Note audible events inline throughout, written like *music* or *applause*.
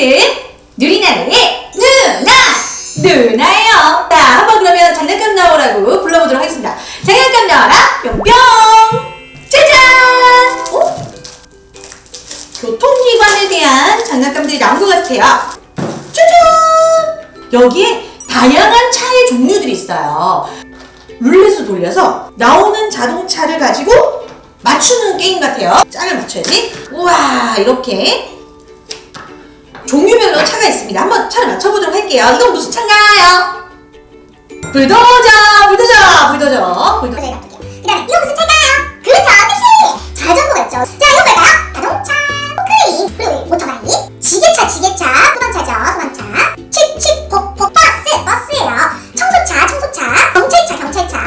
이름 누리나래의 누나 누나예요. 자 한번 그러면 장난감 나오라고 불러보도록 하겠습니다. 장난감 나와라 뿅뿅 짜잔. 어? 교통기관에 대한 장난감들이 나온 것 같아요. 짜잔! 여기에 다양한 차의 종류들이 있어요. 룰렛을 돌려서 나오는 자동차를 가지고 맞추는 게임 같아요. 짝을 맞춰야지. 우와, 이렇게 종류별로 차가 있습니다. 한번 차를 맞춰보도록 할게요. 이건 무슨 차인가요? 불도저, 불도저, 불도저, 불도저. 그 다음에 이거 무슨 차일까요? 그렇죠 택시 자전거가 있죠 자 이거 뭘까요? 자동차 포크레인 그리고 오토바이 지게차 지게차 소방차죠 소방차 칩칩 폭폭 버스 버스예요 청소차 청소차 경찰차 경찰차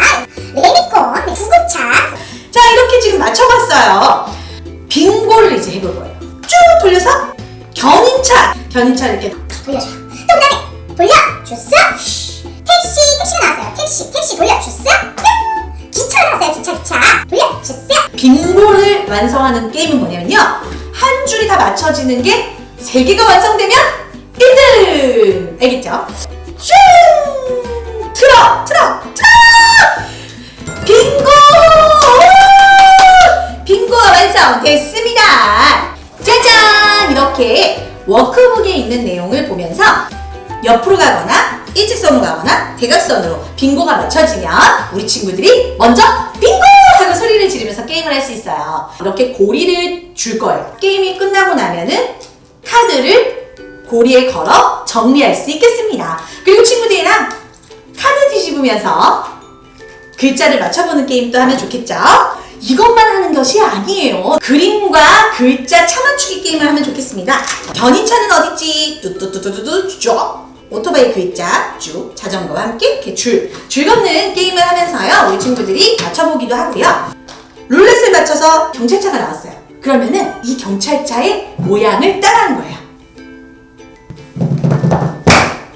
레미콘 네, 구급차 자, 이렇게 지금 맞춰봤어요. 빙고를 이제 해볼 거예요. 쭉 돌려서 견인차, 견인차 이렇게 돌려줘요 또 그다음에 돌려주스 택시 택시가 나왔어요 택시 택시 돌려주스 뿅 기차 나왔어요 기차 기차 돌려주스 빙고를 완성하는 게임은 뭐냐면요. 한 줄이 다 맞춰지는 게 세 개가 완성되면 1등! 알겠죠? 슈! 틀어! 틀어! 틀어! 이렇게 워크북에 있는 내용을 보면서 옆으로 가거나 일직선으로 가거나 대각선으로 빙고가 맞춰지면 우리 친구들이 먼저 빙고! 하고 소리를 지르면서 게임을 할 수 있어요. 이렇게 고리를 줄 거예요. 게임이 끝나고 나면은 카드를 고리에 걸어 정리할 수 있겠습니다. 그리고 친구들이랑 카드 뒤집으면서 글자를 맞춰보는 게임도 하면 좋겠죠? 이것만 하는 것이 아니에요. 그림과 글자 차 맞추기 게임을 하면 좋겠습니다. 견인차는 어딨지? 뚜뚜뚜뚜뚜뚜 쭉. 오토바이 글자 쭉. 자전거와 함께 이렇게 줄, 줄 걷는 게임을 하면서요 우리 친구들이 맞춰보기도 하고요. 룰렛을 맞춰서 경찰차가 나왔어요. 그러면은 이 경찰차의 모양을 따라하는 거예요.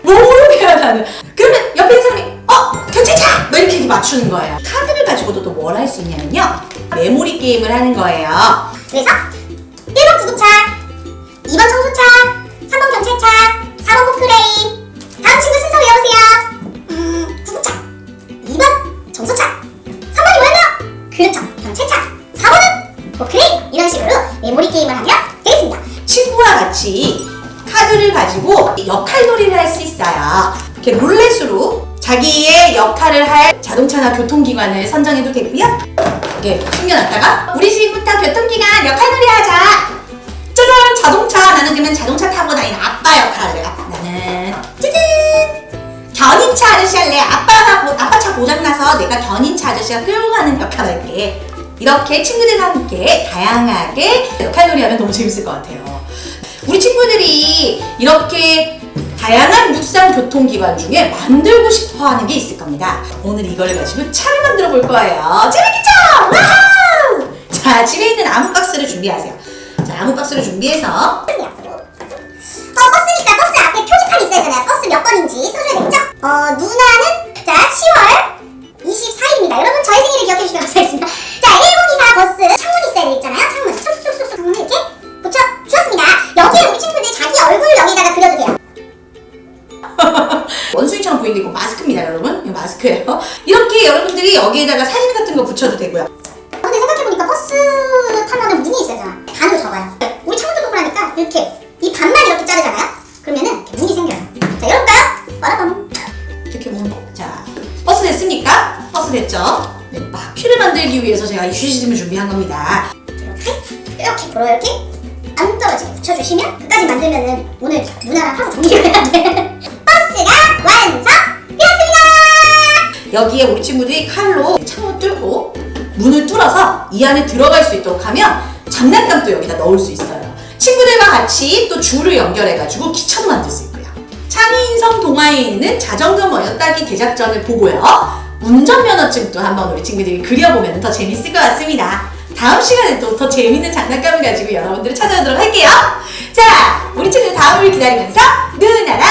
몸으로 표현하는. 그러면 옆에 있는 사람이 어 경찰차! 뭐 이렇게 맞추는 거예요. 카드를 가지고도 또 뭘 할 수 있냐면요 메모리 게임을 하는 거예요 그래서 1번 구급차, 2번 청소차, 3번 경찰차, 4번 포크레인. 다음 친구 순서 외워보세요. 음, 구급차. 2번 청소차. 3번이 뭐였나요? 그렇죠, 경찰차. 4번은 포크레인. 이런 식으로 메모리 게임을 하면 되겠습니다. 친구와 같이 카드를 가지고 역할놀이를 할 수 있어요. 이렇게 룰렛으로 자기의 역할을 할 자동차나 교통기관을 선정해도 되고요. 이렇게 숨겨놨다가 우리 집부터 교통기관 역할놀이 하자. 짜잔 자동차 나는 그러면 자동차 타고 다니는 아빠 역할을 해. 나는 짜잔 견인차 아저씨 할래. 아빠가 고- 아빠 차 고장나서 내가 견인차 아저씨가 끌고 가는 역할을 할게. 이렇게 친구들과 함께 다양하게 역할놀이 하면 너무 재밌을 것 같아요. 우리 친구들이 이렇게 다양한 육상 교통기관 중에 만들고 싶어 하는 게 있을 겁니다. 오늘 이걸 가지고 차를 만들어 볼 거예요. 재밌겠죠? 와우! 자, 집에 있는 아무 박스를 준비하세요. 자, 아무 박스를 준비해서 어, 버스니까 버스 앞에 표지판이 있어야 되잖아요. 버스 몇 번인지 써줘야 되겠죠? 어, 누나는 여러분. 이거 마스크예요. *laughs* 이렇게 여러분들이 여기에다가 사진 같은 거 붙여도 되고요. 근데 생각해보니까 버스 타면은 문이 있어야 되잖아. 반으로 접어요. 우리 창문도 동그라니까 이렇게 이 반만 이렇게 자르잖아요. 그러면은 이렇게 문이 생겨요. 자 열어볼까요? 빠라밤. 이렇게 보면 자 버스 됐습니까? 버스 됐죠? 네, 바퀴를 만들기 위해서 제가 이 휴지심을 준비한 겁니다. 이렇게 이렇게 불어 이렇게 안 떨어지게 붙여주시면 끝까지 만들면은 오늘 누나랑 하루 종일 해야 돼. *laughs* 여기에 우리 친구들이 칼로 창문 뚫고 문을 뚫어서 이 안에 들어갈 수 있도록 하면 장난감도 여기다 넣을 수 있어요. 친구들과 같이 또 줄을 연결해가지고 기차도 만들 수 있고요. 창의인성 동화에 있는 자전거 모였다기 대작전을 보고요. 운전면허증도 한번 우리 친구들이 그려보면 더 재밌을 것 같습니다. 다음 시간에 또 더 재밌는 장난감을 가지고 여러분들을 찾아오도록 할게요. 자, 우리 친구들 다음을 기다리면서. 안녕!